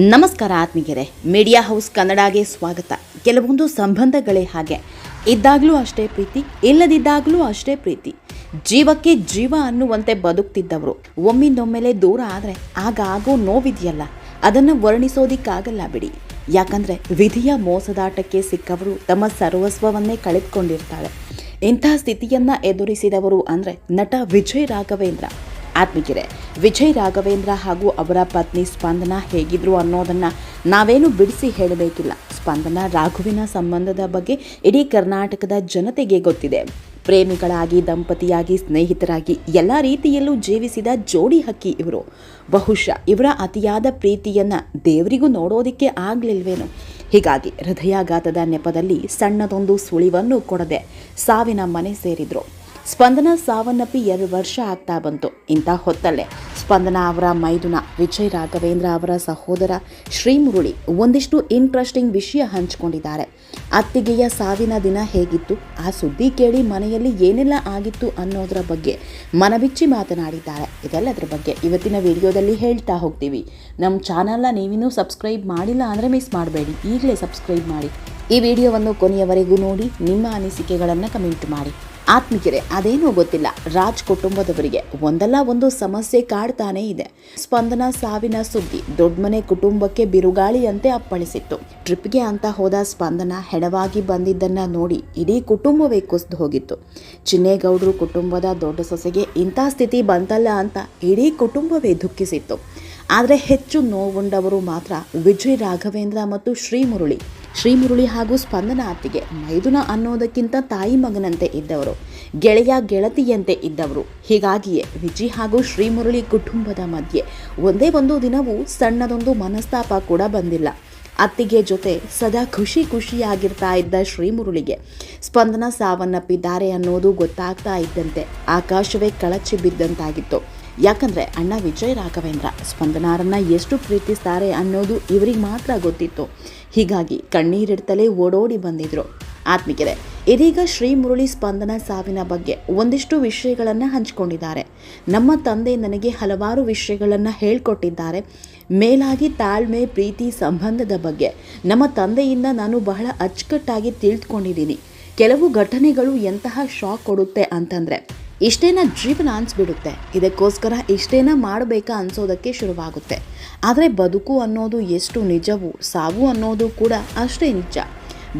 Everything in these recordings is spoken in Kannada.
ನಮಸ್ಕಾರ ಆತ್ಮೀಯರೆ. ಮೀಡಿಯಾ ಹೌಸ್ ಕನ್ನಡಗೆ ಸ್ವಾಗತ. ಕೆಲವೊಂದು ಸಂಬಂಧಗಳೇ ಹಾಗೆ. ಇದ್ದಾಗಲೂ ಅಷ್ಟೇ ಪ್ರೀತಿ, ಇಲ್ಲದಿದ್ದಾಗಲೂ ಅಷ್ಟೇ ಪ್ರೀತಿ. ಜೀವಕ್ಕೆ ಜೀವ ಅನ್ನುವಂತೆ ಬದುಕ್ತಿದ್ದವರು. ಒಮ್ಮಿಂದೊಮ್ಮೆಲೆ ದೂರ ಆದರೆ ಆಗ ಆಗೋ ನೋವಿದೆಯಲ್ಲ. ಅದನ್ನು ವರ್ಣಿಸೋದಿಕ್ಕಾಗಲ್ಲ ಬಿಡಿ. ಯಾಕಂದರೆ ವಿಧಿಯ ಮೋಸದಾಟಕ್ಕೆ ಸಿಕ್ಕವರು ತಮ್ಮ ಸರ್ವಸ್ವವನ್ನೇ ಕಳೆದುಕೊಂಡಿರ್ತಾಳೆ ಇಂಥ ಸ್ಥಿತಿಯನ್ನು ಎದುರಿಸಿದವರು ಅಂದರೆ ನಟ ವಿಜಯ್ ರಾಘವೇಂದ್ರ. ಆತ್ಮೀಯರೇ ವಿಜಯ್ ರಾಘವೇಂದ್ರ ಹಾಗೂ ಅವರ ಪತ್ನಿ ಸ್ಪಂದನ ಹೇಗಿದ್ರು ಅನ್ನೋದನ್ನು ನಾವೇನು ಬಿಡಿಸಿ ಹೇಳಬೇಕಿಲ್ಲ. ಸ್ಪಂದನ ರಾಘುವಿನ ಸಂಬಂಧದ ಬಗ್ಗೆ ಇಡೀ ಕರ್ನಾಟಕದ ಜನತೆಗೆ ಗೊತ್ತಿದೆ. ಪ್ರೇಮಿಗಳಾಗಿ, ದಂಪತಿಯಾಗಿ, ಸ್ನೇಹಿತರಾಗಿ ಎಲ್ಲ ರೀತಿಯಲ್ಲೂ ಜೀವಿಸಿದ ಜೋಡಿ ಹಕ್ಕಿ ಇವರು. ಬಹುಶಃ ಇವರ ಅತಿಯಾದ ಪ್ರೀತಿಯನ್ನು ದೇವರಿಗೂ ನೋಡೋದಿಕ್ಕೆ ಆಗಲಿಲ್ವೇನೋ. ಹೀಗಾಗಿ ಹೃದಯಾಘಾತದ ನೆಪದಲ್ಲಿ ಸಣ್ಣದೊಂದು ಸುಳಿವನ್ನು ಕೊಡದೆ ಸಾವಿನ ಮನೆ ಸೇರಿದ್ರು. ಸ್ಪಂದನ ಸಾವನ್ನಪ್ಪಿ ಎರಡು ವರ್ಷ ಆಗ್ತಾ ಬಂತು. ಇಂಥ ಹೊತ್ತಲ್ಲೇ ಸ್ಪಂದನ ಅವರ ಮೈದುನ ವಿಜಯ್ ರಾಘವೇಂದ್ರ ಅವರ ಸಹೋದರ ಶ್ರೀಮುರುಳಿ ಒಂದಿಷ್ಟು ಇಂಟ್ರೆಸ್ಟಿಂಗ್ ವಿಷಯ ಹಂಚಿಕೊಂಡಿದ್ದಾರೆ. ಅತ್ತಿಗೆಯ ಸಾವಿನ ದಿನ ಹೇಗಿತ್ತು? ಆ ಸುದ್ದಿ ಕೇಳಿ ಮನೆಯಲ್ಲಿ ಏನೆಲ್ಲ ಆಗಿತ್ತು ಅನ್ನೋದರ ಬಗ್ಗೆ ಮನಬಿಚ್ಚಿ ಮಾತನಾಡಿದ್ದಾರೆ. ಇದೆಲ್ಲದರ ಬಗ್ಗೆ ಇವತ್ತಿನ ವಿಡಿಯೋದಲ್ಲಿ ಹೇಳ್ತಾ ಹೋಗ್ತೀವಿ. ನಮ್ಮ ಚಾನಲ್ನ ನೀವಿನ್ನೂ ಸಬ್ಸ್ಕ್ರೈಬ್ ಮಾಡಿಲ್ಲ ಅಂದರೆ ಮಿಸ್ ಮಾಡಬೇಡಿ. ಈಗಲೇ ಸಬ್ಸ್ಕ್ರೈಬ್ ಮಾಡಿ. ಈ ವಿಡಿಯೋವನ್ನು ಕೊನೆಯವರೆಗೂ ನೋಡಿ, ನಿಮ್ಮ ಅನಿಸಿಕೆಗಳನ್ನು ಕಮೆಂಟ್ ಮಾಡಿ. ಆತ್ಮೀಯರೇ, ಅದೇನೋ ಗೊತ್ತಿಲ್ಲ. ರಾಜ್ ಕುಟುಂಬದವರಿಗೆ ಒಂದಲ್ಲ ಒಂದು ಸಮಸ್ಯೆ ಕಾಡ್ತಾನೇ ಇದೆ. ಸ್ಪಂದನ ಸಾವಿನ ಸುದ್ದಿ ದೊಡ್ಡಮನೆ ಕುಟುಂಬಕ್ಕೆ ಬಿರುಗಾಳಿಯಂತೆ ಅಪ್ಪಳಿಸಿತ್ತು. ಟ್ರಿಪ್ಗೆ ಅಂತ ಹೋದ ಸ್ಪಂದನ ಹೆಣವಾಗಿ ಬಂದಿದ್ದನ್ನ ನೋಡಿ ಇಡೀ ಕುಟುಂಬವೇ ಕುಸಿದು ಹೋಗಿತ್ತು. ಚಿನ್ನೇಗೌಡರು ಕುಟುಂಬದ ದೊಡ್ಡ ಸೊಸೆಗೆ ಇಂಥ ಸ್ಥಿತಿ ಬಂತಲ್ಲ ಅಂತ ಇಡೀ ಕುಟುಂಬವೇ ದುಃಖಿಸಿತ್ತು. ಆದರೆ ಹೆಚ್ಚು ನೋವುಂಡವರು ಮಾತ್ರ ವಿಜಯ್ ರಾಘವೇಂದ್ರ ಮತ್ತು ಶ್ರೀಮುರುಳಿ ಶ್ರೀಮುರುಳಿ ಹಾಗೂ ಸ್ಪಂದನ ಅತ್ತಿಗೆ ಮೈದುನ ಅನ್ನೋದಕ್ಕಿಂತ ತಾಯಿ ಮಗನಂತೆ ಇದ್ದವರು, ಗೆಳೆಯ ಗೆಳತಿಯಂತೆ ಇದ್ದವರು. ಹೀಗಾಗಿಯೇ ವಿಜಿ ಹಾಗೂ ಶ್ರೀಮುರುಳಿ ಕುಟುಂಬದ ಮಧ್ಯೆ ಒಂದೇ ಒಂದು ದಿನವೂ ಸಣ್ಣದೊಂದು ಮನಸ್ತಾಪ ಕೂಡ ಬಂದಿಲ್ಲ. ಅತ್ತಿಗೆ ಜೊತೆ ಸದಾ ಖುಷಿ ಖುಷಿಯಾಗಿರ್ತಾ ಇದ್ದ ಶ್ರೀಮುರುಳಿಗೆ ಸ್ಪಂದನ ಸಾವನ್ನಪ್ಪಿದ್ದಾರೆ ಅನ್ನೋದು ಗೊತ್ತಾಗ್ತಾ ಇದ್ದಂತೆ ಆಕಾಶವೇ ಕಳಚಿ ಬಿದ್ದಂತಾಗಿತ್ತು. ಯಾಕಂದರೆ ಅಣ್ಣ ವಿಜಯ್ ರಾಘವೇಂದ್ರ ಸ್ಪಂದನಾರನ್ನ ಎಷ್ಟು ಪ್ರೀತಿಸ್ತಾರೆ ಅನ್ನೋದು ಇವರಿಗೆ ಮಾತ್ರ ಗೊತ್ತಿತ್ತು. ಹೀಗಾಗಿ ಕಣ್ಣೀರಿಡ್ತಲೇ ಓಡೋಡಿ ಬಂದಿದ್ರು. ಆತ್ಮಿಕರೆ ಇದೀಗ ಶ್ರೀ ಮುರುಳಿ ಸ್ಪಂದನ ಸಾವಿನ ಬಗ್ಗೆ ಒಂದಿಷ್ಟು ವಿಷಯಗಳನ್ನು ಹಂಚಿಕೊಂಡಿದ್ದಾರೆ. ನಮ್ಮ ತಂದೆ ನನಗೆ ಹಲವಾರು ವಿಷಯಗಳನ್ನು ಹೇಳ್ಕೊಟ್ಟಿದ್ದಾರೆ. ಮೇಲಾಗಿ ತಾಳ್ಮೆ, ಪ್ರೀತಿ, ಸಂಬಂಧದ ಬಗ್ಗೆ ನಮ್ಮ ತಂದೆಯಿಂದ ನಾನು ಬಹಳ ಅಚ್ಚುಕಟ್ಟಾಗಿ ತಿಳಿದುಕೊಂಡಿದ್ದೀನಿ ಕೆಲವು ಘಟನೆಗಳು ಎಂತಹ ಶಾಕ್ ಕೊಡುತ್ತೆ ಅಂತಂದರೆ ಇಷ್ಟೇನ ಜೀವನ ಅನಿಸ್ಬಿಡುತ್ತೆ. ಇದಕ್ಕೋಸ್ಕರ ಇಷ್ಟೇನ ಮಾಡಬೇಕಾ ಅನ್ಸೋದಕ್ಕೆ ಶುರುವಾಗುತ್ತೆ. ಆದರೆ ಬದುಕು ಅನ್ನೋದು ಎಷ್ಟು ನಿಜವು, ಸಾವು ಅನ್ನೋದು ಕೂಡ ಅಷ್ಟೇ ನಿಜ.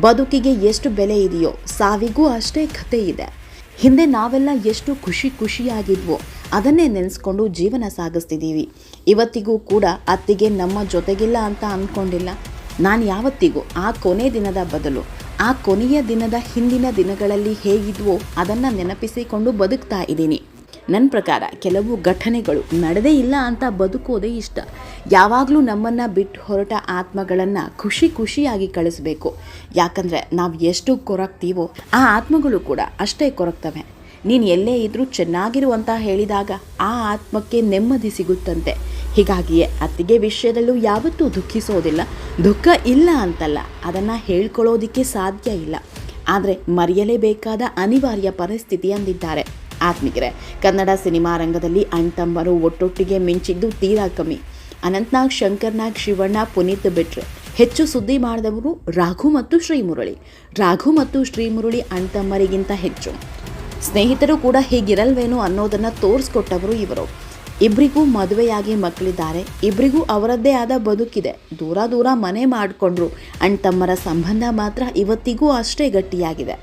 ಬದುಕಿಗೆ ಎಷ್ಟು ಬೆಲೆ ಇದೆಯೋ, ಸಾವಿಗೂ ಅಷ್ಟೇ ಕಥೆ ಇದೆ. ಹಿಂದೆ ನಾವೆಲ್ಲ ಎಷ್ಟು ಖುಷಿ ಖುಷಿಯಾಗಿದ್ವೋ, ಅದನ್ನೇ ನೆನೆಸ್ಕೊಂಡು ಜೀವನ ಸಾಗಿಸ್ತಿದ್ದೀವಿ ಇವತ್ತಿಗೂ ಕೂಡ ಅತ್ತಿಗೆ ನಮ್ಮ ಜೊತೆಗಿಲ್ಲ ಅಂತ ಅಂದ್ಕೊಂಡಿಲ್ಲ ನಾನು ಯಾವತ್ತಿಗೂ, ಆ ಕೊನೆ ದಿನದ ಬದಲು. ಆ ಕೊನೆಯ ದಿನದ ಹಿಂದಿನ ದಿನಗಳಲ್ಲಿ ಹೇಗಿದ್ವೋ ಅದನ್ನು ನೆನಪಿಸಿಕೊಂಡು ಬದುಕ್ತಾ ಇದ್ದೀನಿ. ನನ್ನ ಪ್ರಕಾರ ಕೆಲವು ಘಟನೆಗಳು ನಡೆದೇ ಇಲ್ಲ ಅಂತ ಬದುಕೋದೇ ಇಷ್ಟ. ಯಾವಾಗಲೂ ನಮ್ಮನ್ನು ಬಿಟ್ಟು ಹೊರಟ ಆತ್ಮಗಳನ್ನು ಖುಷಿ ಖುಷಿಯಾಗಿ ಕಳಿಸ್ಬೇಕು. ಯಾಕಂದರೆ ನಾವು ಎಷ್ಟು ಕೊರಗ್ತೀವೋ ಆ ಆತ್ಮಗಳು ಕೂಡ ಅಷ್ಟೇ ಕೊರಗ್ತವೆ ನೀನು ಎಲ್ಲೇ ಇದ್ದರೂ ಚೆನ್ನಾಗಿರು ಅಂತ ಹೇಳಿದಾಗ ಆ ಆತ್ಮಕ್ಕೆ ನೆಮ್ಮದಿ ಸಿಗುತ್ತಂತೆ. ಹೀಗಾಗಿಯೇ ಅತ್ತಿಗೆ ವಿಷಯದಲ್ಲೂ ಯಾವತ್ತೂ ದುಃಖಿಸೋದಿಲ್ಲ. ದುಃಖ ಇಲ್ಲ ಅಂತಲ್ಲ, ಅದನ್ನು ಹೇಳ್ಕೊಳ್ಳೋದಿಕ್ಕೆ ಸಾಧ್ಯ ಇಲ್ಲ. ಆದರೆ ಮರೆಯಲೇಬೇಕಾದ ಅನಿವಾರ್ಯ ಪರಿಸ್ಥಿತಿ ಅಂದಿದ್ದಾರೆ. ಆತ್ಮಿಕರೇ, ಕನ್ನಡ ಸಿನಿಮಾ ರಂಗದಲ್ಲಿ ಅಣ್ತಮ್ಮರು ಒಟ್ಟೊಟ್ಟಿಗೆ ಮಿಂಚಿದ್ದು ತೀರಾ ಕಮ್ಮಿ. ಅನಂತ್ನಾಗ್, ಶಂಕರ್ನಾಗ್, ಶಿವಣ್ಣ, ಪುನೀತ್ ಬಿಟ್ರೆ. ಹೆಚ್ಚು ಸುದ್ದಿ ಮಾಡಿದವರು ರಾಘು ಮತ್ತು ಶ್ರೀಮುರಳಿ. ರಾಘು ಮತ್ತು ಶ್ರೀಮುರಳಿ ಅಣ್ತಮ್ಮರಿಗಿಂತ ಹೆಚ್ಚು. ಸ್ನೇಹಿತರು ಕೂಡ ಹೀಗಿರಲ್ವೇನೋ ಅನ್ನೋದನ್ನು ತೋರಿಸ್ಕೊಟ್ಟವರು ಇವರು. ಇಬ್ಬರಿಗೂ ಮದುವೆಯಾಗಿ ಮಕ್ಕಳಿದ್ದಾರೆ. ಇಬ್ಬರಿಗೂ ಅವರದ್ದೇ ಆದ ಬದುಕಿದೆ. ದೂರ ದೂರ ಮನೆ ಮಾಡಿಕೊಂಡ್ರು. ಅಣ್ಣ ತಮ್ಮರ ಸಂಬಂಧ ಮಾತ್ರ ಇವತ್ತಿಗೂ ಅಷ್ಟೇ ಗಟ್ಟಿಯಾಗಿದೆ.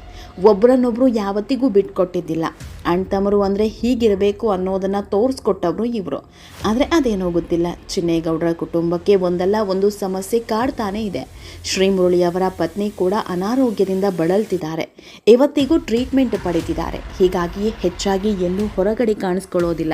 ಒಬ್ಬರನ್ನೊಬ್ಬರು ಯಾವತ್ತಿಗೂ ಬಿಟ್ಕೊಟ್ಟಿದ್ದಿಲ್ಲ. ಅಣ್ಣ ತಮ್ಮರು ಅಂದರೆ ಹೀಗಿರಬೇಕು ಅನ್ನೋದನ್ನು ತೋರಿಸ್ಕೊಟ್ಟವರು ಇವರು. ಆದರೆ ಅದೇನೋ ಗೊತ್ತಿಲ್ಲ. ಚಿನ್ನೇಗೌಡರ ಕುಟುಂಬಕ್ಕೆ ಒಂದಲ್ಲ ಒಂದು ಸಮಸ್ಯೆ ಕಾಡ್ತಾನೇ ಇದೆ. ಶ್ರೀಮುರುಳಿಯವರ ಪತ್ನಿ ಕೂಡ ಅನಾರೋಗ್ಯದಿಂದ ಬಳಲ್ತಿದ್ದಾರೆ. ಇವತ್ತಿಗೂ ಟ್ರೀಟ್ಮೆಂಟ್ ಪಡೀತಿದ್ದಾರೆ. ಹೀಗಾಗಿಯೇ ಹೆಚ್ಚಾಗಿ ಎಲ್ಲೂ ಹೊರಗಡೆ ಕಾಣಿಸ್ಕೊಳ್ಳೋದಿಲ್ಲ.